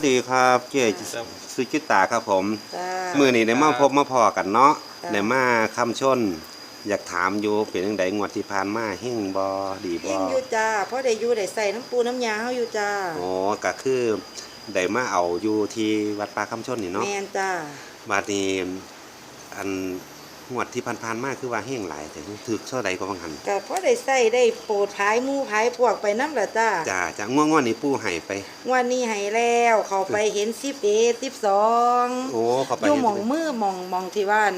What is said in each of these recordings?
สวัสดีครับเจ๊สุจิตาครับผม จ้า มือนี้ได้มาพบมาพอกันเนาะจ้ะได้มาคำชน อยากถามอยู่เป็นจังไดงวดที่ผ่านมาเฮงบ่ดีบ่เองอยู่จ้าเพราะได้อยู่ได้ใส่น้ำปูน้ำยาเฮาอยู่จ้าอ๋อก็คือได้มาเอาอยู่ที่วัดป่าคำชนนี่เนาะแม่นจ้า บาดนี้อัน งวดที่ผ่านๆมาคือว่าเฮงหลายแต่ถึกเท่าใดก็บางหันก็เพราะได้ใส่ได้โปรดภายหมู่ภายพวกไปน้ำละจ้าจ้าจ้าง่วงๆนี่ปู่ให้ไปวันนี้ให้แล้วเขาไปเห็นสิบเอ็ดสิบสองโอ้เข้าไปอยู่หมองมือหมองหมองที่ว่าน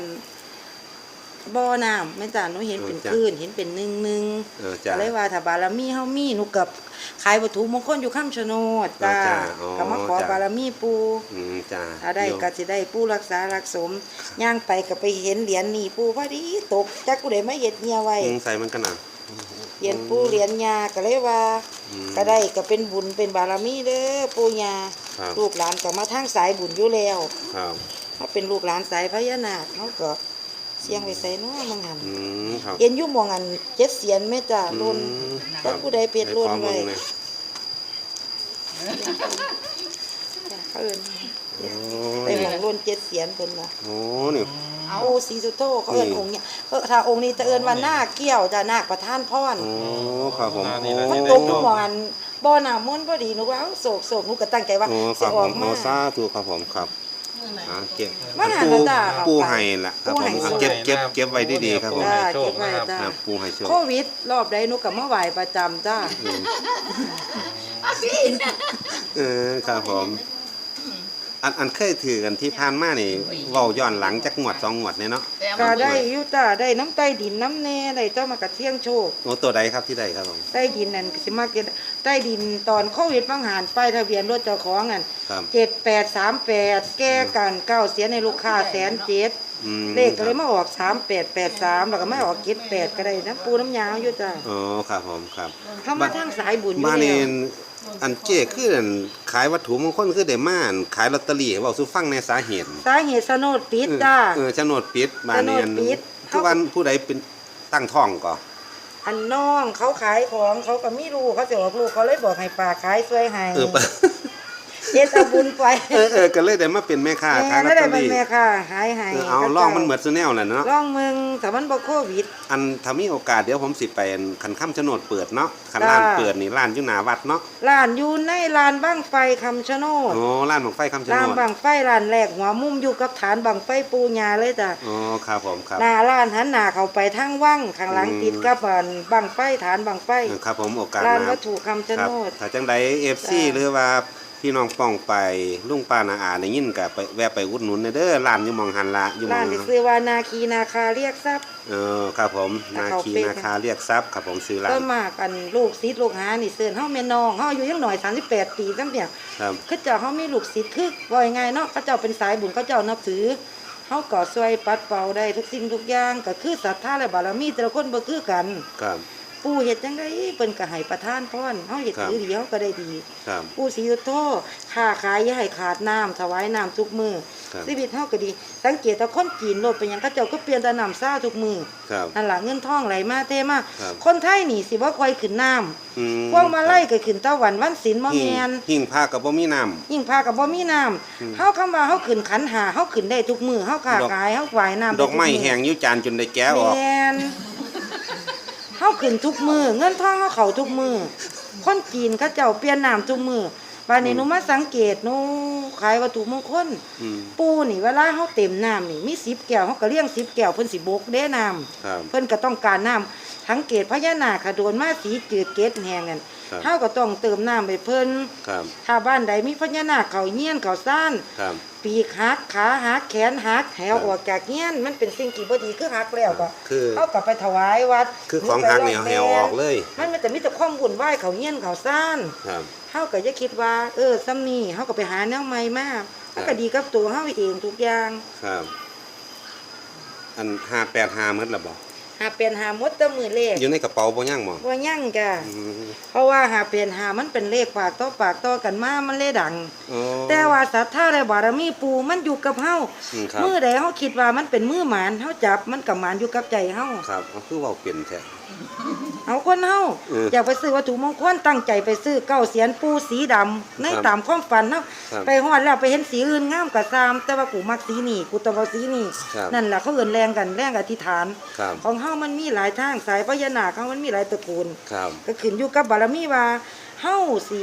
บ่อน้ำแม่จ้าหนูเห็นเป็นคลื่นเห็นเป็นหนึ่งหนึ่งเออจ้า ก็เลยว่าถ้าบารมีเฮามีหนูกับขายวัตถุมงคลอยู่ข้ามชะโนดจ้าอ๋อจ้ะอ๋อก็มาขอจ้ะ บารมีปูอืมจ้าถ้าได้ก็สิได้ผู้รักษารักสมย่างไปก็ไปเห็นเหรียญนี่ผู้พอดีตกจักกูได้มาเฮ็ดเงียไว้อืมใส่มันกันน่ะเหรียญผู้เหรียญยาก็เลยว่า อืม ก็ได้ก็เป็นบุญเป็นบารมีเด้อปู่ย่าครับ ลูกหลานก็มาทางสายบุญอยู่แล้วครับ ถ้าเป็นลูกหลานสายพญานาคเขาก็ เสียงไปใส่เนาะมังหันอืมครับ เห็นอยู่หมองอันเจ็ดเสียนแม่จ้าล้นอืมแต่ผู้ใดเพชรล้นไว้ให้ขอเบิ่งหน่อยจ้ะเขาเอิ้นโอ้ไปหมองล้นเจ็ดเสียนเพิ่นว่าโหนี่โอ้สีสุโธเขาเอิ้นนี่ องค์เนี่ยเออถ้าองค์นี้จะเอิ้นว่านาคเกี้ยวจ้ะนาคประธานพรโอ้ครับผมอ่าโอ้นี่แหละมันตกอยู่หมองอันบ่อน้ำมนต์พอดีหนูว่าเอ้าโศกโศกหนูก็ตั้งใจว่าโอ้คสิรับอผอกมมาโอ้สาธุครับผมครับ อ่าเก็บมาหาปูแล้วจ้ะปูให้ล่ะครับผมปูให้อะเก็บเก็บเก็บไว้ดีๆครับผมจ้าเก็บไว้จ้าครับปูให้โชคโควิด รอบใดหนูก็มาไหว้ประจำจ้าเออครับผม อันอันเคยถือกันที่ผ่านมานี่เว้าย้อนหลังจักงวดสองงวดเนี่ยเนาะก็ได้อยู่จ้าได้น้ำใต้ดินน้ำแน่ได้เจ้ามากระเที่ยงโชค โอ้ตัวใดครับที่ใดครับผมใต้ดินนั่นก็สิมาเก็บใต้ดินตอนโควิดบางหารป้ายทะเบียนรถเจ้าของอันครับเจ็ดแปดสามแปดแก้กันเก้าเสียในลูกค้าแสนเจ็ดอืมเลขก็เลยมาออกสามแปดแปดสามแล้วก็ไม่ออกเจ็ดแปดก็ได้น้ำปูน้ำยาวอยู่จ้าโอ้ครับผมครับเข้ามาทางสายบุญอยู่บ้านแล้นี้ว อันเจ้คืออันขายวัตถุมงคลคือได้มาอันขายลอตเตอรี่เว้าสู่ฟังในสาเหตุสาเหตุสนดปิดจ้า เออโฉนดปิดบ้านนี้อันโฉนดปิด ทุกวันผู้ใดเป็นตั้งท้องก็อันน้องเขาขายของเขาก็ไม่รู้เขาจะบอกลูกเขาเลยบอกให้ป่าขายช่วยให้ เออปะ เฮ็ดเอาบุญไปเออเออก็เลยได้มาเป็นแม่ค้าขายลอแม่ตได้เตอเป็นรี่แม่ค่ะหายให้เออเอาลองมันเหมือนซุแนวแหละเนาะลองมึงแต่มันบ่โควิด อันถ้ามีโอกาสเดี๋ยวผมสิไปอันคันค่ำโฉนดเปิดเนาะคันจ้าร้านเปิดนี่ร้านอยู่หน้าวัดเนาะร้านอยู่ในลานบังไฟคำชะโนดโอ้ร้านของไฟคำโฉนร้านดบังไฟร้านแรกหัวมุมอยู่กับฐานบังไฟปูญาเลยจ้ะอ๋อครับผมครับหน้าร้านหันหน้าเข้าไปทางว่างข้างหลังอืมติดกับอันบังไฟฐานบังไฟเออครับผมโอกาสร้านหวัน้าตถุคำชะครัโนบดถ้าจังใด FC จ้าหรือว่า พี่น้องป้องไปลุงป้านาอาได้ยินก็ไปแวะไปอุดหนุนเด้อร้านอยู่หมองหันละอยู่หมร้าอนงที่ซื้อว่านาคีนาคาเรียกทรัพย์ เออครับผมถ้านาเขาคีเป็น นาคาเรียกทรัพย์ครับผมซื้อร้าก็นมากอันลูกศิษย์ลูกหานี่เซินเฮาแม่น้องเฮาอายู่ยังหน่อย 38 ปีจังเปียครับคือเจ้าเฮามีลูกศิษย์คือว่ายังไงเนาะเขาเจ้าเป็นสายบุญเขาเจ้านับถือเฮาก็ช่วยปัดเป่าได้ทุกสิ่งทุกอย่างก็คือศรัทธาและบารมีแต่ละคนบ่คือกัน ครับ ปู่เฮ็ดจังไดเพิ่นก็ให้ประทานพรเฮาเฮ็ดครับถือดีเฮาก็ได้ดีครับปู่ศรีสุโธค้าขายอย่าให้ขาดน้ำถวายน้ำทุกมื้อครับชีวิตเฮาก็ดี สังเกตว่าคนจีนโลดเป็นหยังเขาเจ้าก็เปลี่ยนแต่น้ำซ่าทุกมื้อครับนั่นล่ะเงินทองไหลมาเทมาครับคนไทยนี่สิบ่ค่อยขึ้นน้ำอืมพวกมาไล่ก็ขึ้นตะวันวันศีลบ่หิ่งแม่นหิ่งผ้ากับบ่มีน้ำยิ่งพากับบ่มีน้ำเฮาคำว่าเฮาขึ้นขันหาเฮาขึ้นได้ทุกมื้อเฮาค้าดอกขายเฮาไหวน้ำดอกไม้แห้งอยู่จานจนได้แก้วออกแม่น เฮาขึ้นทุกมือเงินทองเฮาเขาทุกมือคนจีนเขาเจ้าเปลี่ยนนามทุกมือ บัดนี้หนูมาสังเกตหนูขายวัตถุมงคลอืมปูนี่เวลาเฮาเต็มน้ำนี่มี10แก้วเฮาก็เลี้ยง10แก้วเพิ่นสิบกเด้น้ำครับ เพิ่นก็ต้องการน้ำทั้งเกตพญานาคค่ะโดนมาสีจืดเกตแห้งกันครับเฮาก็ต้องเติมน้ำไปเพิ่นครับถ้าบ้านใดมีพญานาคเขาเงี้ยนเขาซ่าน ครับ ปีกหักขาหักแขนหักแหวออกจากเงี้ยนมันเป็นสิ่งที่บ่ดีคือหักแล้วก็คือเฮากลับไปถวายวัดคือของหักเนี่ยเอาแหวออกเลย มันมีแต่มีแต่ความวุ่นวายเขาเงี้ยนเขาซ่าน ครับ เฮาก็อย่าคิดว่า เออซ้ำนี่เฮาก็ไปหาแนวใหม่มามันครัก็บดีกับตัวเฮาเองทุกอย่างครับ อันห้าแปดห้ามืดละบ่หาเป็นหาหมดแต่มือเลขอยู่ในกระเป๋าบ่ย่างบ่บ่ยั่งจ้ะอืมเพราะว่าหาเป็นหามันเป็นเลขปากต่อปากต่อกันมามันเลยดังโอ้แต่ว่าศรัทธาและบารมีปูมันอยู่กับเฮาอืมครับมือใดเฮาคิดว่ามันเป็นมือหมานเฮาจับมันกับหมานอยู่กับใจเฮาครับเอาคือเว้าเป็นแท้ เอาคนเฮาเอออยากไปซื้อวัตถุมงคลตั้งใจไปซื้อเก้าเสียนปูสีดำในครับตามความฝันเนาะครับไปฮอดแล้วไปเห็นสีอื่นงามก็ตามแต่ว่ากูมักสีนี่กูต้องเอาสีนี่ครับนั่นล่ะเขาเอิ้นแรงกันแรงอธิษฐาน ครับ ของเฮามันมีหลายทางสายพญานาคเฮามันมีหลายตระกูล ครับ ก็ขึ้นอยู่กับบารมีว่าเฮาสิ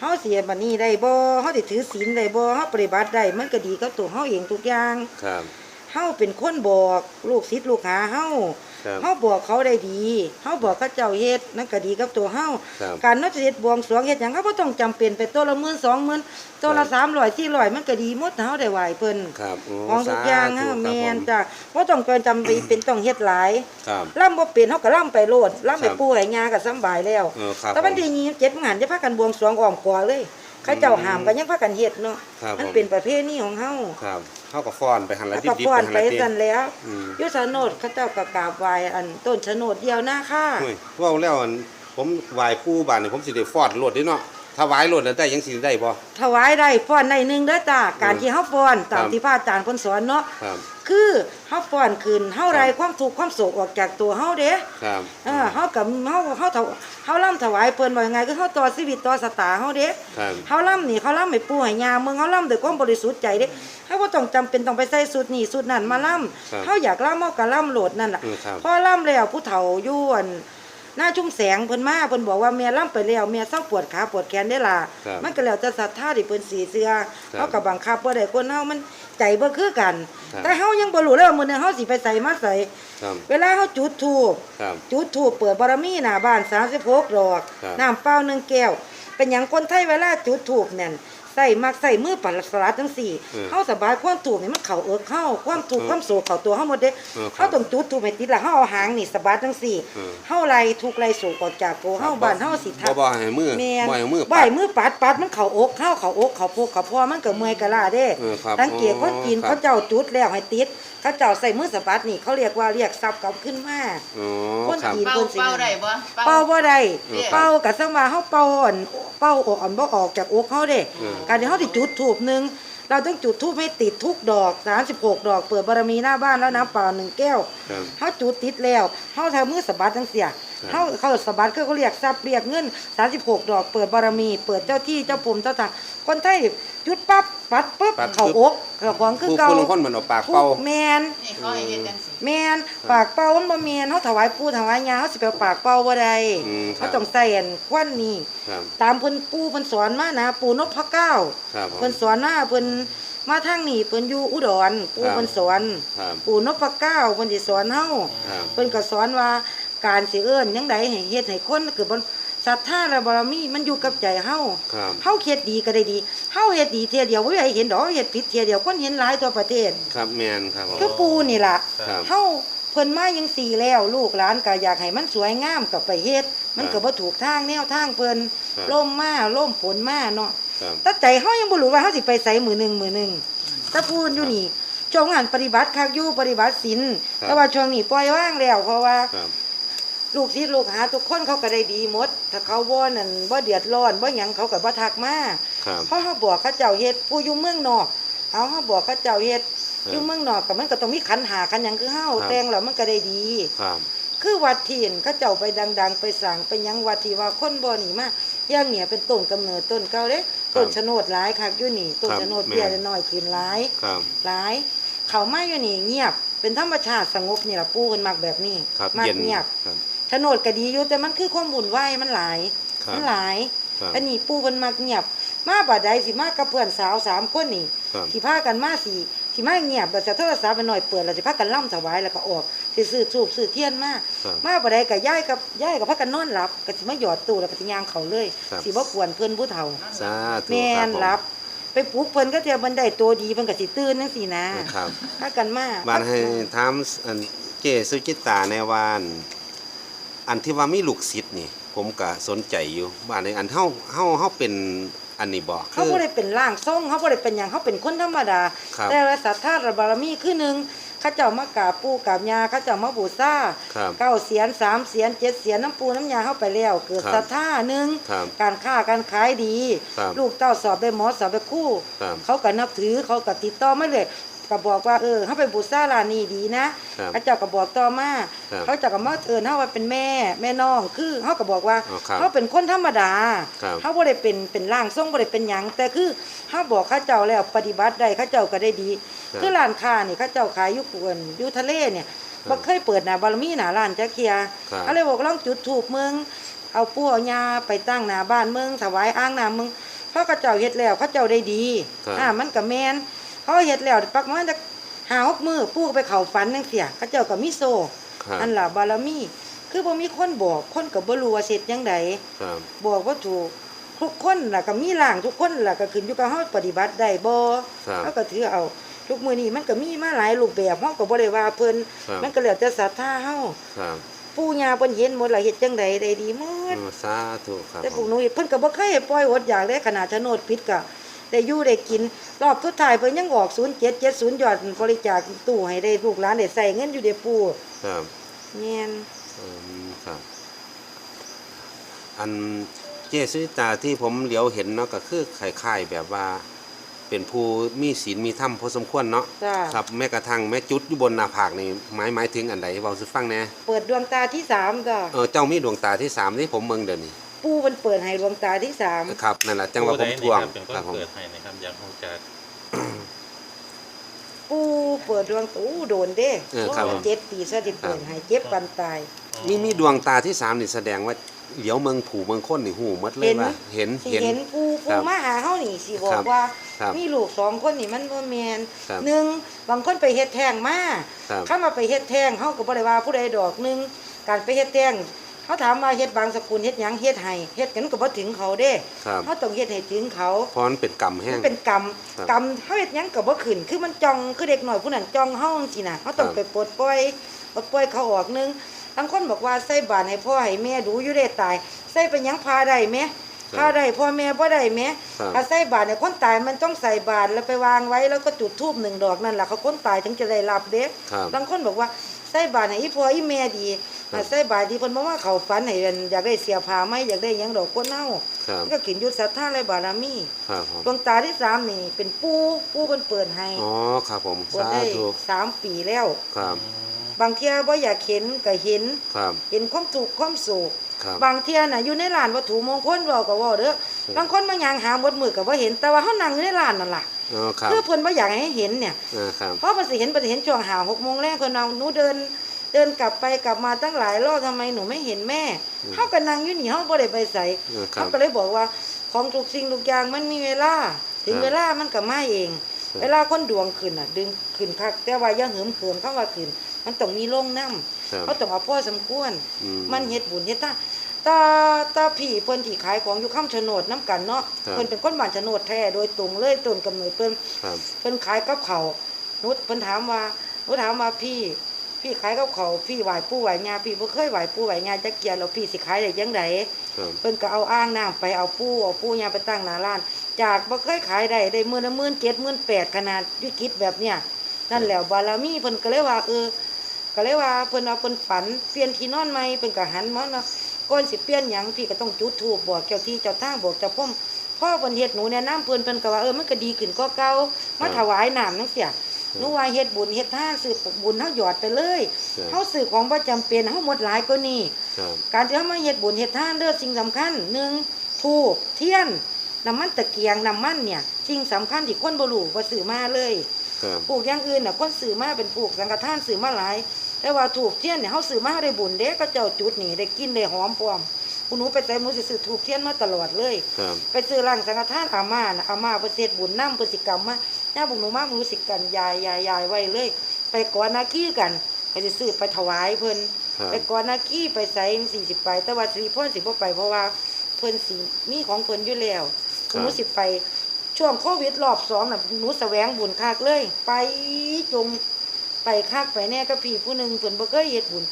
เฮาสิบัดนี้ได้บ่เฮาสิถือศีลได้บ่เฮาปฏิบัติได้มันก็ดีกับตัวเฮาเองทุกอย่าง ครับ เฮาเป็นคนบอก ลูกศิษย์ลูกหาเฮาครับ เฮาบอกเขาได้ดีเฮาบอกเขาเจ้าเฮ็ดนั่นก็ดีกับตัวเฮาครับการนับเฮ็ดบวงสรวงเฮ็ดหยังเขาบ่ต้องจำเป็นไปตัวละหมื่นสองหมื่นตัวละครับ300 400มันก็ดีหมดถ้าเฮาได้ไหว้เพิ่นครับโของทุกอย่างสเฮาธุแม่นครับจ้ะบ่ต้องเกินจำเป็นเป็นต้องเฮ็ดหลาย ครับล่ำบ่เป็นเฮาก็ล่ำไปโลดล่ำไปครับ ปู่ให้ย่าก็สำบายแล้วเออครับแต่วันผมที่ยี่สิบเจ็ดงานจะพากันบวงสรวงอ้อมขวาเลยเขาเจ้าหามกันยังพากันเฮ็ดเนาะครับมันผม เป็นประเพณีของเฮา ครับ เฮาก็ฟ้อนไปหันละแล้วดิก็บๆฟ้อนหัไปละติ กันแล้วอืม อยุสนดเขาเจ้าก็กราบไหว้อันต้นชะโนดเดียวหน้าค่าโอ้ยเว้าแล้วอันผมไหว้ปู่บ้านนี่ผมสิได้ฟ้อนโลดเด้เนาะถ้าไหว้โลดแล้วได้ยังสิได้บ่ ถวายได้ฟ้อนได้หนึงเด้อจ้าการอืมที่เฮาฟ้อนตามครับ ที่พระอาจารย์เพิ่นสอนเนาะ ครับ คือเฮาฟ้อนขึ้นเฮาครับไร้ความทุกข์ความโศกออกจากตัวเฮาเด้ครับเออเฮากับเฮาเฮาถวเฮาล่ำถวายเพิ่นว่ายังไงคือเฮาต่อชีวิตต่อสตาเฮาเด้ครับเฮาล่ำนี่เขาล่ำให้ปู่ให้ยาเมืองเฮาล่ำด้วยความบริสุทธิ์ใจเด้เฮาบ่ต้องจำเป็นต้องไปใส่สูตรนี่สูตรนั่นมาล่ำครับเฮาอยากล่ำเฮาก็ล่ำโหลดนั่นล่ะเออครับพอล่ำแล้วผู้เฒ่าอยู่อั่นหน้าชุ่มแสงเพิ่นมาเพิ่นบอกว่าแม่ล่ำไปแล้วแม่เศร้าปวดขาปวดแขนได้ล่ะครับมันก็แล้วแต่ศรัทธาที่เพิ่นสีเสือครับเฮาก็บังคับบ่ได้คนเฮามัน ใจบ่คือกัน ครับแต่เฮายังบ่รู้เลยว่ามื้อนึงเฮาสิไปใส่มาใส่ครับเวลาเฮาจุดธูปครับจุดถูกเปิดบารมีหน้าบ้าน36ดอก ครับ น้ำเปล่าหนึ่งแก้ว เป็นอย่างคนไทยเวลาจุดถูกเนี่ย ใส่มักใส่มือปัดสลัดทั้งสี่เออเฮาสบายความถูกนี่มันเข่าเอิกเข้าความถูกเออความโศกเข่าตัวเฮาหมดเด้เออครับเฮาต้องจุดถูกให้ติดละเฮาเอาหางนี่สะบัดทั้งสี่เออเฮาไล่ทุกข์ไล่โศกออกจากตัวเฮาบ้านเฮาสิทับ่บ่ให้มือแม่นบ่ให้มือบ่ให้มือปัดปัดมันเข่าอกเข้าเข่าอกเข่าพวกเข่าพอมันก็เมื่อยกะลาเด้เออครับสังเกตคนกินอ๋อครับเขาเจ้าจุดแล้วให้ติดเขาเจ้าใส่มือสะบัดนี่เขาเรียกว่าเรียกทรัพย์กลับขึ้นมาอ๋อคนครับกินเป่าเพิ่นสิเป่าได้บ่เป่าบ่ได้เออเป่ากับสมาเฮาเป่าอ่อนเป่าออกอ่อนบ่ออกจากอกเฮาเด้เออการที่เฮาสิจุดธูปหนึงเราต้องจุดธูปให้ติดทุกดอก36ดอกเปิดบารมีหน้าบ้านแล้วน้ำเปล่าหนึ่งแก้วครับเฮาจุดติดแล้วเฮาทำมือสะบัดจังเสียครับเฮาเขาสะบัดคือเขาเรียกทรัพย์เรียกเงิน36ดอกเปิดบารมี เปิดเจ้าที่เจ้าภูมิเจ้าทางคนไทยจุดปั๊บปัดปึ๊บปัดเข้าปึ๊อบกเข้าของคือผู้เก่าผู้ลางคนมันเอาปากเป่าทุกแม่นนี่เขาให้เฮ็ดจังซี่แม่นปากเป่ามันบ่แม่นเฮาถวายปู่ถวายยาเฮาสิไปเอาปากเป่าบ่ได้อืมครับ เฮาต้องใส่อันควันนี่ครับตามเพิ่นปู่เพิ่นสอนมานะปู่นพเก้าครับผม เพิ่นสอนมาเพิ่นมาทางนี้เพิ่นอยู่อุดรปู่ครับ เพิ่นสอนครับปู่นพเก้าเพิ่นสิสอนเฮาครับ เพิ่นก็สอนว่า การสิเอิ้นจังไดให้เฮ็ดให้คนเกิดบ่ศรัทธาและบารมีมันอยู่กับใจเฮาครับเฮาเฮ็ดดีก็ได้ดีเฮาเฮ็ดดีเที่ยเดียวบ่มีใครเห็นดอกเฮ็ดผิดเที่ยเดียวคนเห็นหลายทั่วประเทศ ครับแมนครับผมคือปูนี่ล่ะครับ เฮาเพิ่นมายังสี่แล้ว ลูกหลานก็อยากให้มันสวยงามก็ไปเฮ็ดมันก็บ่ถูกทางแนวทางเพิ่นครับ ล่มมาล่มฝนมาเนาะ ครับแต่ใจเฮายังบ่รู้ว่าเฮาสิไปไสมื้อหนึงมื้อหนึงแต่พูนอยู่นี่ช่วงงานปฏิบัติคักอยู่ปฏิบัติศีลครับแต่ว่าช่วงนี้ปล่อยว่างแล้ว เพราะว่าครับ ลูกศิษย์ลูกหาทุกคนเขาก็ได้ดีหมด ถ้าเขาบ่นั่นบ่เดือดร้อนบ่หยังเขาก็บ่ทักมาครับเพราะเฮาบอกเขาเจ้าเฮ็ดผู้อยู่เมืองนอก เอาเฮาบอกเขาเจ้าเฮ็ดครับอยู่เมืองนอกก็มันก็ต้องมีขันหากันหยังคือเฮาครับ แต่งแล้วมันก็ได้ดี ครับ คือวัดที่เห็นเขาเจ้าไปดัง ๆ ไปสั่งไปหยังวัดที่ว่าคนบ่หนีมาอย่างเนี่ยเป็นต้นกำเนิดต้นเก่าเด้ต้นชะโนดหลายคักอยู่นี่ต้นชะโนดเบี้ยน้อยขึ้นหลาย ครับ หลาย เขามาอยู่นี่เงียบเป็นธรรมชาติสงบนี่ล่ะปู่เพิ่นมักแบบนี้ครับมักเย็นเงียบ ครับ โฉนดก็ดีอยู่แต่มันคือความบุญไหวายมันหลาย ครับ มันหลายครับ อันนี้ปู่เพิ่นมักเงียบ มาบาดใดสิมากับเพื่อนสาวสามคนนี่ครับ สิพากันมาสิสิมาเงียบแล้วจะโทรศัพท์ไปหน่อยเปิดแล้วสิพากันล่ำถวายแล้วก็ออกสิซื้อทูบซื้อเทียนมา ครับ มาบาดใดก็ย้ายกับย้ายกับพากันนอนหลับก็สิมาหยอดตู้แล้วก็สิย่างเขาเลยครับ สิบ่กวนเพิ่นผู้เฒ่า สาธุแม่ครับนผมหลับ ไปปลุกเพิ่นก็เทียบันไดตัวดีเพิ่นก็สิตื่นจังซี่นะครับพากันมา บ้านให้ถามอันเจสุจิตาในวาอัน อันที่ว่ามีลูกศิษย์นี่ ผมก็สนใจอยู่บ้านในอันเฮาเฮาเฮาเป็นอันนี้บ่เขาบ่ได้เป็นร่างทรงเขาบ่ได้เป็นหยังเขาเป็นคนธรรมดาครับแต่ว่าศรัทธาและบารมีคือหนึ่งเข้าเจ้ามากราบปู่กราบยาเข้าเจ้ามาบูชาครับเก้าเสียนสามเสียนเจ็ดเสียนน้ำปูน้ำยาเข้าไปแล้วเกิดครับศรัทธาหนึ่งครับการค้าการขายดีครับลูกเต้าสอบได้หมอสอบได้ครู่ครับเขาก็นับถือเขาก็ติดต่อมาเลย ก็บอกว่าเออเขาไปบูชาร้านนี้ดีนะครับเขาเจ้าก็บอกต่อมาครับเขาเจ้าก็มาเอิ้นเฮาว่าเป็นแม่แม่น้องคือเขาก็บอกว่าอ๋อครับเขาเป็นคนธรรมดาครับเขาบ่ได้เป็นเป็นร่างทรงบ่ได้เป็นหยังแต่คือเขาบอกเขาเจ้าแล้วปฏิบัติได้เขาเจ้าก็ได้ดีครับคือร้านค้านี่เขาเจ้าขายอยู่กวนอยู่ทะเลเนี่ยครับบ่เคยเปิดหน้าบารมีหน้าร้านจักเที่ยครับเขาเลยบอกลองจุดธูปมึงเอาปู่เอายาไปตั้งหน้าบ้านมึงถวายอ้างน้ำมึงเพราะเขาเจ้าเฮ็ดแล้วเขาเจ้าได้ดีครับอ่ามันก็แม่น เขาเฮ็ดแล้วปักมันจะหาหกมือปู่ก็ไปเข้าฝันจังซี่เขาเจ้าก็มีโซครับอันล่ะบารมี คือบ่มีคนบอกคนก็บ่รู้ว่าเฮ็ดจังไดครับบอกว่าถูกทุกคนล่ะก็มีร่างทุกคนล่ะก็ขึ้นอยู่กับเฮาปฏิบัติได้บ่ครับเฮาก็ถือเอาทุกมื้อนี้มันก็มีมาหลายรูปแบบเฮาก็บ่ได้ว่าเพิ่นครับมันก็แล้วแต่ศรัทธาเฮาครับปู่ย่าเพิ่นเห็นหมดล่ะเฮ็ดจังไดได้ดีหมดอืมสาธุครับแต่พวกหนูเพิ่นก็บ่เคยให้ปล่อยอดอยากเลยขนาดโฉนดผิดก็ ได้อยู่ได้กิน รอบสุดท้ายเพิ่นยังออก0770ยอดบริจาคตู้ให้ได้ลูกหลานได้ใช้เงินอยู่เด้ปู่ครับแม่นอืมครับ อันเจสุตาที่ผมเหลียวเห็นเนาะก็คือคล้ายๆแบบว่า เป็นผู้มีศีลมีธรรมพอสมควรเนาะจ้าครับแม้กระทั่งแม่จุดอยู่บนหน้าผากนี่หมายหมายถึงอันใดเว้าสิฟังแหน่เปิดดวงตาที่สามก็เออเจ้ามีดวงตาที่สามที่ผมเมืองเดี๋ยวนี้ ปู่เพิ่นเปิดให้ดวงตาที่สามครับนั่นแหละจังหวะผมทวงเป็นคครับนผมเกิดให้นะครับอยากรู้จักปู่เปิดดวงตู้โดนเด้เออครับผมเจ็ดปีซะที่เปิดให้เจ็บปันตายมีมีดวงตาที่สามนี่แสดงว่าเหลียวเมืองผูเมืองค้นนี่หูหมดเลยว่าเห็นสิเห็นเห็นปู่ครัปู่บมาหาเฮานี่สิบอครักบว่าครับมีลูกสองคนนี่มันบ่แม่นครับหนึ่งบางคนไปเฮ็ดแท้งมาครับเข้ามาไปเฮ็ดแท้งเฮาก็บ่ได้ว่าผู้ใดดอกหนึงการไปเฮ็ดแท้ง เขาถามว่าเฮ็ดบางสกุลเฮ็ดหยังเฮ็ดให้เฮ็ดกันก็บ่ถึงเขาเด้ครับเฮาต้องเฮ็ดให้ถึงเขาเพราะมันเป็นกรรมแห้มังนเป็นกรรมครับกรรมเฮาเฮ็ดหยังก็บ่ขึ้นคือมันจ้องคือเด็กน้อยผู้นั้นจ้องเฮาจังซี่น่ะเฮาต้องครับ ไปปลดปล่อยปลดปล่อยเขาออกหนึงบางคนบอกว่าใส่บาตรให้พ่อให้แม่ดูอยู่ได้ตาย ใส่ไปหยังพาได้แม่พาได้พ่อแม่บ่ได้แม่ ครับ ถ้าใส่บาตรเนี่ยคนตายมันต้องใส่บาตรแล้วไปวางไว้แล้วก็จุดธูปหนึ่งดอกนั่นล่ะเขาคนตายถึงจะได้รับเด้ครับ บางคนบอกว่า ใส่บาตรให้อีพ่ออีแม่ดีครับใส่บาตรดีเพิ่นบอกว่าเขาฝันให้เอิ้นอยากได้เสียผ้าไหมอยากได้หยังดอกคนเฮาครับมันก็ขึ้นอยู่ศรัทธาและบารมีครับผมดวงตาที่สามนี่เป็นปูปูเพิ่นเปิดให้อ๋อครับผมเปิดสาได้ธุสามปีแล้ว ครับบางเที่ยบ่อยากเห็นก็เห็น ครับเห็นความสุขความสุขครับ บางเที่ยน่ะอยู่ในร้านวัตถุมงคลเว้าก็เว้าเด้อครับบางคนมาหยังหาหมดมือก็บ่เห็นแต่ว่าเฮานั่งอยู่ในร้านนั่นล่ะ อ๋อครับคือเพิ่นบ่อยากให้เห็นเนี่ยอ่าครับเพราะเพิ่นสิเห็นเพิ่นสิเห็นช่วงหา6โมงแรกเพิ่นเอาหนูเดินเดินกลับไปกลับมาตั้งหลายรอบทำไมหนูไม่เห็นแม่อืมเฮาก็นั่งอยู่นี่เฮาบ่ได้ไปไสเออครัเขาบก็เลยบอกว่าของทุกสิ่งทุกอย่างมันมีเวลา ถึงครับเวลามันก็มาเองครับเวลาคนดวงขึ้นอะ ดึงขึ้นคักแต่ว่าอย่าเหิมเขิมเข้าว่าขึ้น มันต้องมีลงน้ำครับเขาต้องเอาพ่อสมควรอืมันเฮ็ดบุญเฮ็ดตา ตาตาพี่เพิ่นที่ขายของอยู่ข้ามโฉนดน้ำกันเนาะครับ เพิ่นเป็นคนบ้านโฉนดแท้โดยตรงเลยต้นกำเนิดเพิ่นครับ เพิ่นขายกับเขาวนุชเพิ่นถามว่านุชถามว่าพี่ พี่ขายกับเขาวพี่ไหว้ปู่ไหว้ย่าพี่บ่เคยไหว้ปู่ไหว้ย่าจักเกียแล้วพี่สิขายได้จังไดครับ เพิ่นก็เอาอ้างน้ำไปเอาปูเอาปูยาไปตั้งหน้าร้าน จากบ่เคยขายได้ได้มื้อละหมื่นเจ็ดหมื่นแปดขนาดวิกฤตแบบเนี้ยนั่นแหล้วบารมีเพิ่นก็เลยว่าเออ ก็เลยว่าเพิ่นว่าเพิ่นฝันเปลี่ยนที่นอนใหม่เพิ่นก็หันมาเนาะ ก่อนสิเปลี่ยนหยังพี่ก็ต้องจุดธูปบอกเจ้าที่เจ้าทางบอกเจ้าพ่อมพ่อเพิ่นเฮ็ดหนูแนะนำเพิ่นเพิ่นก็ว่าเออมันก็ดีขึ้นกว่าเก่ามาถวายน้ำจังซี่หนูว่าเฮ็ดบุญเฮ็ดทานซื้อบุญเฮาหยอดไปเลยครับเฮาซื้อของบ่จำเป็นเฮาหมดหลายกว่านี้ครับการที่เรามาเฮ็ดบุญเฮ็ดทานเด้อสิ่งสำคัญหนึ่งทูบเทียนน้ำมันตะเกียงน้ำมันเนี่ยสิ่งสำคัญที่คนบ่รู้บ่ซื้อมาเลยครับปลูกอย่างอื่นน่ะคนซื้อมาเป็นปลูกสังฆทานซื้อมาหลาย แต่ว่าทูบเทียนเนี่ยเฮาซื้อมาได้บุญเด้ก็เจ้าจุดนี่ได้กินได้หอมพร้อมผู้หนูไปแต่หนูสิซื้อทูบเทียนมาตลอดเลย ครับ ไปซื้อร้านสังฆทานอาม่าน่ะอาม่าเพิ่นเฮ็ดบุญนำพฤติกรรมมาย่าบุญหนูมาหนูสิกันยายยายยายไว้เลย ไปก่อนหนาขี้กันไปสิซื้อไปถวายเพิ่นครับ ไปก่อนหนาขี้ไปใส่สี่สิบไปแต่ว่าสิพ่นสิบ่ไปเพราะว่าเพิ่นสิมีของเพิ่นอยู่แล้วครับ หนูสิไปช่วงโควิดรอบสองน่ะหนูแสวงบุญคักเลย ไปจม ไปคักไปแน่กับพี่ผู้หนึงเพิ่นบ่เคยเฮ็ดบุญ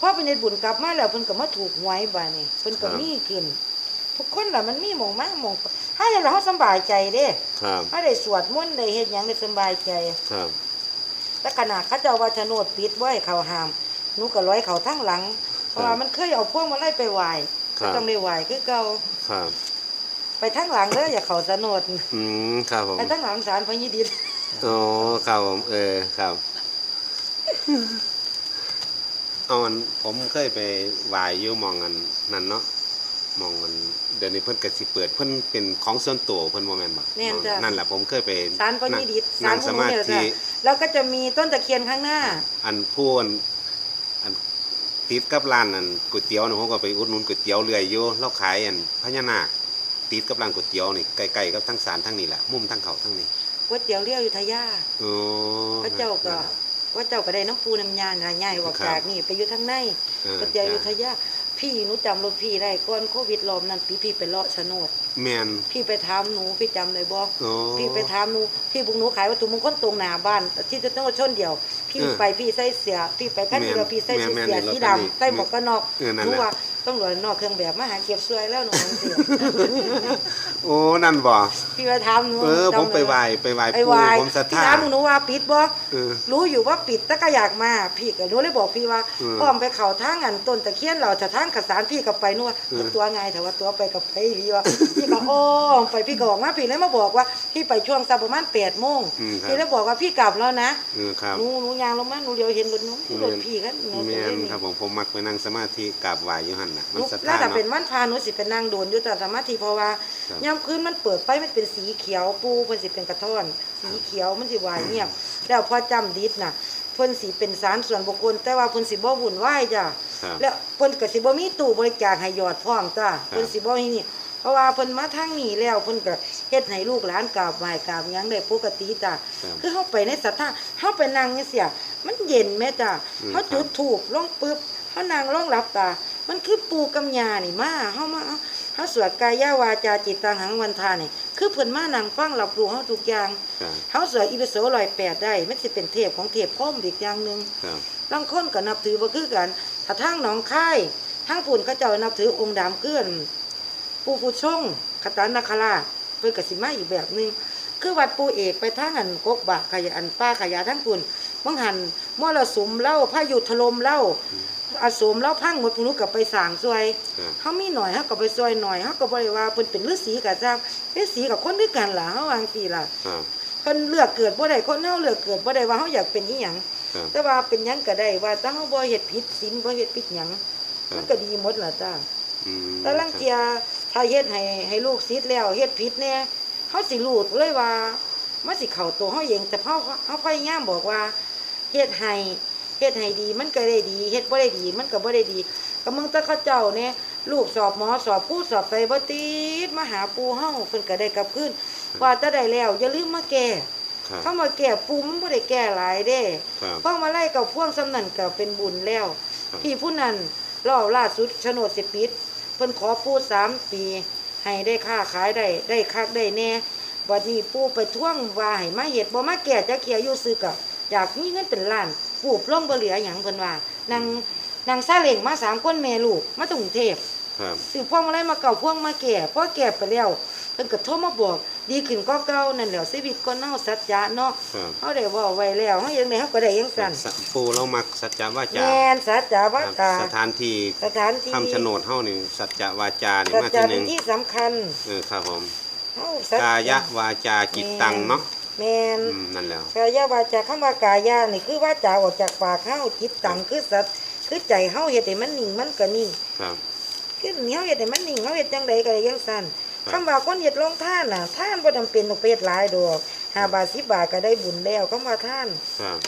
พอเพิ่นเฮ็ดบุญกลับมาแล้วเพิ่นก็มาถูกหวยบาดนี้เพิ่นก็มีขึ้น ทุกคนล่ะมันมีหมองมาหมองไปถ้าอย่างเราสำบายใจเด้ครับถ้าได้สวดมนต์ได้เฮ็ดหยังได้สำบายใจ ครับแต่ขนาดเขาเจ้าว่าโฉนดปิดไว้เขาห้ามหนูก็ร้อยเขาทั้งหลัง เพราะว่ามันเคยเอาพวกมาไล่ไปไหวครัก็บต้องได้ไหวคือเก่าครับ ไปทั้งหลังเด้ออย่าเขาโฉนดอืมครับผมไปทั้งหลังศาลพระยิดิษอ๋อครับผมเออครับ เอาอันผมเคยไปไหวายอยู่หมองอันนั่นเนาะหมองมันเดี๋ยวนี้เพิ่นก็สิเปิดเพิ่นเป็นของส่วนตัวเพิ่นบ่แม่นบ่แม่นจ้ะ นั่นแหละผมเคยไปสารพระนิดิตนั่งสารสพระมานิดิตธิ แล้วก็จะมีต้นตะเคียนข้างหน้า อันพูอันอันติดกับร้านอันก๋วยเตี๋ยวนะผมก็ไปอุดหนุนก๋วยเตี๋ยวเรื่อยอยู่เราขายอันพญานาคติดกับร้านก๋วยเตี๋ยวนี่ใกล้ๆกับทั้งศาลทั้งนี้แหละมุมทั้งเขาทั้งนี้ก๋วยเตี๋ยวเรียวอยุธยา โอ้พระเจ้าก็ พระเจ้าก็ได้น้ำปูน้ำยาหาใหญ่ออกครับจากนี่ไปอยู่ทางในเออก๋วยเตี๋ยวอยุธยาพี่หนูจำรถพี่ได้ก่อนโควิดรอบนั้นพี่พี่ไปเลาะโฉนดแม่นพี่ไปถามหนูพี่จำได้บ่โอ้พี่ไปถามหนูพี่บุกหนูขายวัตถุมงคลตรงหน้าบ้าน ที่จะต้องชนเดียว พี่เออไปพี่ใส่เสียพี่ไปคันเดียวแม่นพี่ใส่แม่นเสียแม่นสีรถคันนี้ดำใส่หมวกกันน็อกเออนั่นหนูแหละว่า ต้องหลวนนอกเครื่องแบบมาหาเก็บสวยแล้วหนูเสียโอ้นั่นบ่พี่ไปถามหนูเออผมไปไหว้จำด้ไปไหว้ไปปู่ไหว้ผมศรัทพี่ธาถามหนูว่าปิดบ่เออรู้อยู่ว่าปิดแต่ก็อยากมาพี่ก็รู้เลยบอกพี่ว่าอืมอ้อมไปเขาทางอันต้นตะเคียนเราจะทางขสารพี่ก็ไปนู่นอืมตัวไงแต่ว่าตัวไปกับไปพี่ว่าพี่ก็อ้อมไปพี่ก็บอกว่าพี่เลยมาบอกว่าพี่ไปช่วงสักประมาณแปดโมงอืมครับพี่เลยบอกว่าพี่กลับแล้วนะเออครับหนูหนูยางลงมาหนูเดียวเห็นรถหนูรถพี่กันหนูแม่ก็เลยนนี่ครับผมผมมักไปนั่งสมาธิกราบไหว้อยู่หั่นน่ะมันลูกศรัทแล้วธาแต่เนาะเป็นวันพาหนูสิเป็นนางโดนอยู่แต่สมาธิเพราะว่าครับ ย่ำคืนมันเปิดไปมันเป็นสีเขียวปูเพิ่นสิเป็นกระท่อน สีเขียวมันสิวายเงียบ แล้วพอจำดิษน่ะเพิ่นสิเป็นสารส่วนบุคคล แต่ว่าเพิ่นสิบ่วุ่นวายจ้ะครับ แล้วเพิ่นก็สิบ่มีตู้บริจาคให้หยอดพร้อมจ้ะเพิ่นสิบ่มีนี่ เพราะว่าเพิ่นมาทางนี้แล้วเพิ่นก็เฮ็ดให้ลูกหลานกราบไหว้กราบหยังได้ปกติจ้ะครับ คือเฮาไปในศรัทธาเฮาไปนั่งจังซี่มันเย็นแม่จ้ะ อืมเฮาจุดธูปลงปึ๊บเฮานั่งลงหลับตา มันคือปูกำยานี่มาเฮามาเฮาเฮาสวดกายาวาจาจิตตังหังวันทานี่คือเพิ่นมานั่งฟังรับรู้เฮาทุกอย่างครับเฮาสวดอิปิโสร้อยแปดได้มันสิเป็นเทพของเทพพรหมอีกอย่างหนึงครับบางคนก็นับถือบ่คือกันถ้าทางหนองคายทางปุ่นเขาเจ้านับถือองค์ดำเกื้อนปู่ผู้ชงคตานาคราชเพิ่นก็สิมาอีกแบบหนึงคือวัดปู่เอกไปทางอันกกบะขยะอันป้าขยะทั้งปุ่นบางหันมรสุมเล่าพายุถล่มเล่า อาสมเล่าพังหมดพวกนู้นก็ไปสร้างซวยครับ เฮามีหน่อยเฮาก็ไปซอยหน่อยเฮาก็บ่ได้ว่าเพิ่นเป็นฤาษีก็จ้างฤาษีกับคนด้วยกันล่ะเฮาวาจังซี่ล่ะ ครับ เพิ่นเลือกเกิดบ่ได้คนเฮาเลือกเกิดบ่ได้ว่าเฮาอยากเป็นอีหยังครับ แต่ว่าเป็นหยังก็ได้ว่าถ้าเฮาบ่เฮ็ดผิดศีลบ่เฮ็ดผิดหยังครัมับนก็ดีหมดล่ะจ้าอืมแต่ลังเทียถ้าเฮ็ดให้ให้ลูกศิษย์แล้วเฮ็ดผิดแน่เฮาสิรู้เลยว่ามันสิเข้าตัวเฮาเองแต่เฮาเฮาพยายามบอกว่าเฮ็ดให้ เฮ็ดให้ดีมันก็ได้ดีเฮ็ดบ่ได้ดี มันก็บ่ได้ดีก็มึงแต่เขาเจ้าเนี่ยลูกสอบหมอสอบผู้สอบไปบ่ติดมาหาปู่เฮาเพิ่นก็ได้กลับคืนว่าถ้าได้แล้วอย่าลืมมาแก้ครับเข้ามาแก้ปูมันบ่ได้แก้หลายเด้ครับพวกมาไล่กับพวงสำนันก็เป็นบุญแล้วครับพี่ผู้นั้นรอบล่าสุดโฉนดสิปิดเพิ่นขอปูสามปี ให้ได้ค่าขายได้ได้คักได้แน่บัดนี้ปูไปท่วงว่าให้มาเฮ็ดบ่มาแก่จะเขียอยู่ซื้อก็อยากมีเงินเป็นล้าน ปูบลงบ่เหลือหยังเพิ่นว่านางนางซาเล้งมาสามคนแม่ลูกมาจากกรุงเทพครับซื้อพวงมาลัยมาเก่าพวงมาแก่พอแก่ไปแล้วเพิ่นก็โทรมาบอกดีขึ้นก็เก่านั่นแหล้วชีวิตก็เน่าสัจจะเนาะครับเฮาได้เว้าไว้แล้วเฮายังได้เฮาก็ได้ยังสั่นสปูเรามักสัจจะวาจาแม่นสัจจะว่าครับตาสถานที่สถานที่คำชะโนดเฮานี่สัจจะวาจานี่สัจมาจะที่หเป็นึ่นงที่สำคัญเออครับผมเฮาสัจกายะวาจาจิตตังเนาะ แม่นอืมนั่นแหล้ว กายะวาจาคำว่ากายะนี่คือว่าจาออกจากปากเฮาจิตตังคือสัตว์คือใจเฮาเฮ็ดให้มันนิ่งมันก็นิ่ง ครับ คือเฮาเฮ็ดให้มันนิ่งเฮาเฮ็ดจังใดก็ได้จังซั่นครับคำว่าคนเฮ็ดลงท่านน่ะท่านบ่จำเป็นต้องไปเฮ็ดหลายดอก5บาท10บาทก็ได้บุญแล้วคำว่าท่าน ครับ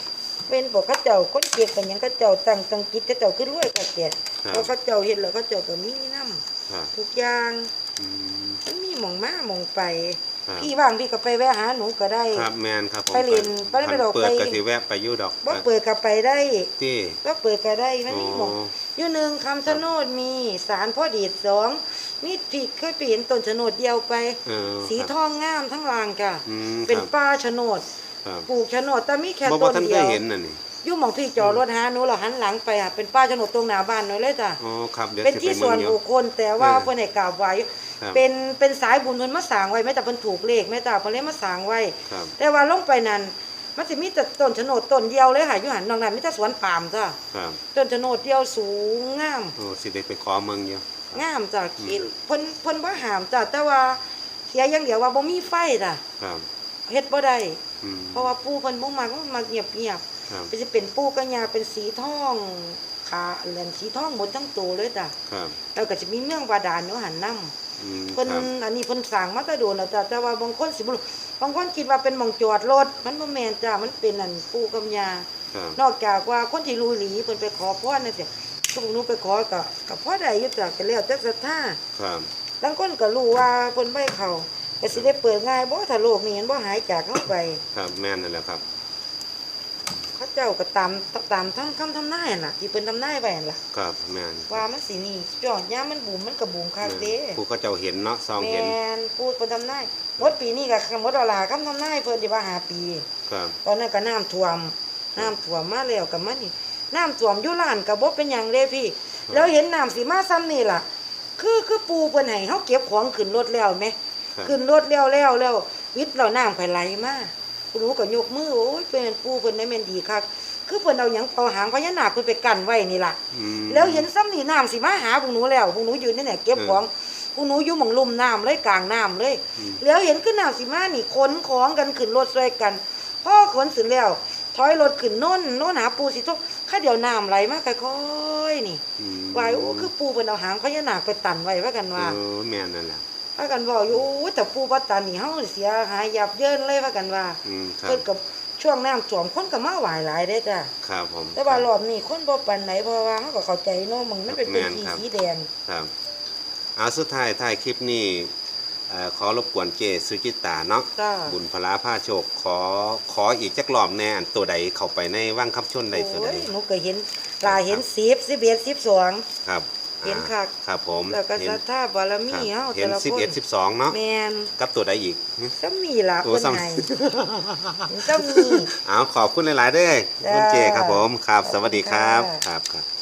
เป็นพวกเขาเจ้าคนเกียกเป็นหยังเขาเจ้าตั้งตั้งจิตเขาเจ้าคือรวยก็แก่ครับ เพราะเขาเจ้าเฮ็ดแล้วเขาเจ้าก็มีน้ำครับทุกอย่างอืมมันมีหมองมาหมองไป ครับพี่ว่างพี่ก็ไปแวะหาหนูก็ได้ ครับแมนครับผมไปเรียนไปเรียนไปดอกเปิดไป กสิแวะไปอยู่ดอกบ่เปิดก็ไปได้ที่ก็เปิดก็ได้มันมีหมองอ๋ออยู่หนึ่งคำชะโนดมีสารพ่อดีดสองมีพี่เคยไปเห็นต้นชะโนดเดียวไป เออสีครับทองงามทั้งรางจ้ะอืมเป็นครับป่าชะโนดครับปลูกชะโนดแต่มีแค่บ่ต้บ่นท่านเดีเคยยวเห็นน่ะนี่อยู่หมองพี่จอรถหาหนูเราหันหลังไปอะเป็นป้าชะโนดตรงหน้าบ้านหนูเลยจ้ะ อ๋อครับเดี๋ยวเป็นสิที่ไปส่เมืวอนงอยู่ บุคคลแต่ว่าเออเพิ่นให้กราบไว้ ครับเป็นเป็นสายบุญเพิ่นมาสร้างไว้แม้แต่เพิ่นถูกเลขแม้แต่เพิ่นเลยมาสร้างไว้ ครับแต่ว่าลงไปนั้นมันสิมีแต่ต้นชะโนดต้นเดียวเลยค่ะอยู่หันนอกนั้นมีแต่สวนปาล์มจ้ะครับต้นชะโนดเดียวสูงงาม โอ้สิได้ไปขอเมืองอยู่งามจ้ะคิดเพิ่นเพิ่นบ่ห้ามจ้ะแต่ว่าเสียอย่างเดียวว่าบ่มีไฟจ้ะครับเฮ็ดบ่ได้คอืมเพราะว่าปูเพิ่นบ่มักมันมักเงียบเงียบครับๆมันจะเป็นปูกัญญาเป็นสีทองขาเหลือนสีทองหมดทั้งตัวเลยจ้ะครับแล้วก็จะมีเมืองบาดาลอยู่หันนํ อืมเพิ่นครับ อันนี้เพิ่นสร้างมาแต่โดนแล้วจ้ะแต่ว่าบางคนสิบ่รู้บางคนคิดว่าเป็นหม่องจอดรถ มันบ่แม่นจ้ะมันเป็นอันปูกัญญาครับนอกจากว่าคนที่รู้หลีเพิ่นไปขอพรนั่นสิก็พวกหนูไปขอก็ก็พอได้อยู่จ้ะก็แล้วแต่ศรัทธา ครับบางคนก็รู้ว่าเพิ่นบ่ให้เข้าก็สิได้เปิดง่ายบ่ถ้าโลกนี้มันบ่หายจากเฮาไป ครับแม่นนั่นแหละครับ เขาเจ้าก็ตามตามทั้งคำทำนายนั่นล่ะที่เพิ่นทำนายไว้นั่นล่ะครับแม่นว่ามันสินี่จอดยามมันบูมมันก็บูมคักเด้ผู้เขาเจ้าเห็นเนาะซองเห็นแม่นพูดเพิ่นทำนายหมดปีนี้ก็หมดเวลาคำทำนายเพิ่นที่ว่าหาปี ครับตอนนั้นก็น้ำท่วมน้ำท่วมมาแล้วก็มานี่น้ำท่วมอยู่ร้านก็บ่เป็นหยังเด้พี่ แล้วเห็นน้ำสิมาซ้ำนี่ล่ะ คือคือปูเพิ่นให้เฮาเก็บของขึ้นรถแล้วแหมครับขึ้นรถแล้วแล้วแล้ววิทย์เราน้ำค่อยไหลมาคุณ รู้ก็ยกมือโอ้ยเป็นปูเพิ่นได้แม่นดีคักคือเพิ่นเอาหยังเอาหางพญานาคเพิ่นไปกั้นไว้นี่ล่ะอืมแล้วเห็นซ้ำนี่น้ำสิมาหาพวกหนูแล้วพวกหนูอยู่นี่เนี่ยเก็บเออของพวกหนูอยู่หม่องลุ่มน้ำเลยกลางน้ำเลยอืมแล้วเห็นขึ้นน้ำสิมานี่ขนของกันขึ้นรถช่วยกันพ่อขนเสร็จแล้วถอยรถขึ้นโน่นโน่นหาปูสิทุกข้าเดี๋ยวน้ำไหลมาค่อยๆนี่อืมวายโอ้คือปูเป็นเอาหางพญานาคไปตันไว้ว่ากันว่าเออแม่นนั่นแหละ ว่ากันบอกอยู่โอ้ยแต่ปูบ่ตันนี่เฮาเสียหายยับเยินเลยว่ากันว่าอืมครับเพิ่นกับช่วงน้ำท่วมคนก็มาไหวหลายเด้จ้ะครับผมแต่ว่ารอบนี้คนบ่ปานไหนเพราะว่าเฮาก็เข้าใจเนาะมันมันเป็นพื้นที่แม่นครับสีแดง ครับเอาสุดท้ายท้ายคลิปนี้เอ่อขอรบกวนเจสุจิตาเนาะจ้าบุญพลาผ้าโชคขอขออีกจักรอบแน่อันตัวใดเข้าไปในว่างคับชนใดตัวใดโอ้ยหนูก็เห็นลาเห็น10 11 12 ครับ เห็นอ่าคักครับผมแล้วก็เห็นศรัทธาบารมีครับเฮาเห็แต่นละสิบคนเอ็ดสิบสองเนาะแม่นกับตัวใดอีกซ้ำนี่ล่ะโอ้เพิ่นซ้ำให้ซ้ำนี่เอาขอบคุณหลายๆเด้อจ้าคุณเจครับผมครับ สวัสดีครับขอบคุณค่ะครับครับ